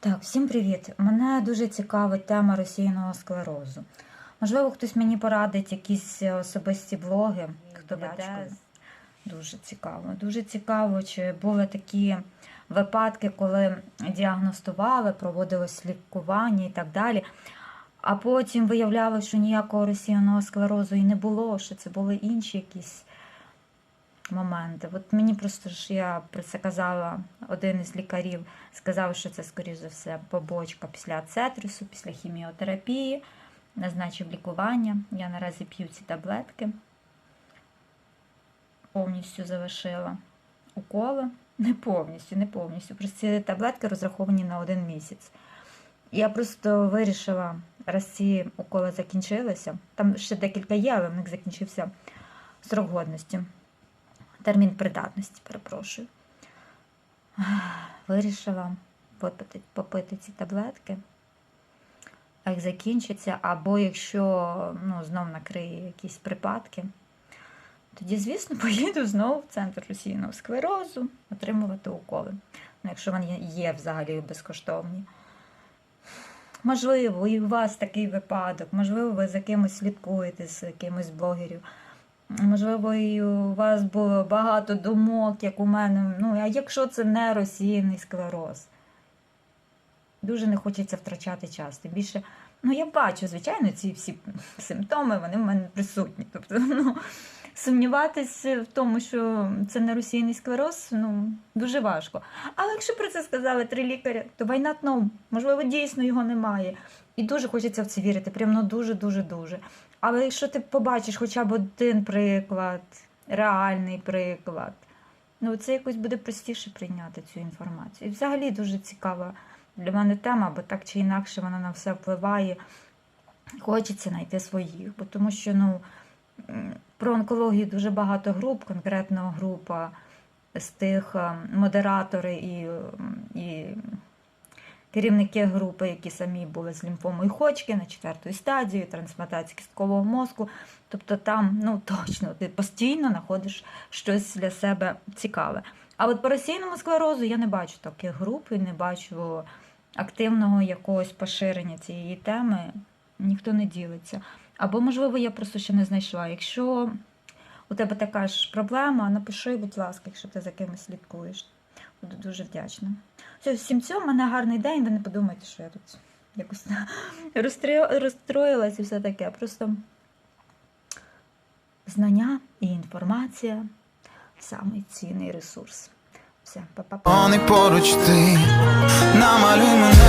Так, всім привіт. Мене дуже цікавить тема російного склерозу. Можливо, хтось мені порадить якісь е, особисті блоги, хто веде. Дуже цікаво. Дуже цікаво, чи були такі випадки, коли діагностували, проводилось лікування і так далі. А потім виявлялося, що ніякого російного склерозу і не було, що це були інші якісь моменти. От мені просто ж я про це казала, один із лікарів сказав, що це, скоріш за все, побочка після ацетрису, після хіміотерапії, назначив лікування. Я наразі п'ю ці таблетки, повністю завершила уколи. Не повністю, не повністю. Просто ці таблетки розраховані на один місяць. Я просто вирішила, раз ці уколи закінчилися, там ще декілька є, але в них закінчився срок годності термін придатності, перепрошую. Вирішила попити, попити ці таблетки. А як закінчиться, або якщо ну, знов накриє якісь припадки, тоді, звісно, поїду знову в центр російного склерозу отримувати уколи. Ну, якщо вони є взагалі безкоштовні. Можливо, і у вас такий випадок, можливо, ви за кимось слідкуєте з кимось з блогерів. Можливо, і у вас було багато думок, як у мене. Ну, а якщо це не російний склероз? Дуже не хочеться втрачати час. Тим більше, ну я бачу, звичайно, ці всі симптоми вони в мене присутні. Тобто, ну, сумніватися в тому, що це не російний склероз, ну, дуже важко. Але якщо про це сказали три лікаря, то why not? Можливо, дійсно його немає. І дуже хочеться в це вірити. Прям ну дуже-дуже дуже. Але якщо ти побачиш хоча б один приклад, реальний приклад, ну це якось буде простіше прийняти цю інформацію. І взагалі дуже цікава для мене тема, бо так чи інакше вона на все впливає. Хочеться знайти своїх, бо тому що ну, про онкологію дуже багато груп, конкретно група з тих е, модератори і, і керівники групи, які самі були з лімфомою Ходжки на четвертої стадії, трансплантації кісткового мозку. Тобто там ну точно ти постійно знаходиш щось для себе цікаве. А от по російному склерозу я не бачу таких груп і не бачу активного якогось поширення цієї теми. Ніхто не ділиться. Або, можливо, я просто ще не знайшла. Якщо у тебе така ж проблема, напиши, будь ласка, якщо ти за кимось слідкуєш. Буду дуже вдячна. Все, всім цьому, у мене гарний день, ви не подумайте, що я тут якось розстро- розстроїлась і все таке. Просто знання і інформація самий цінний ресурс. Все, па-па. Вони поруч ти намалюй мене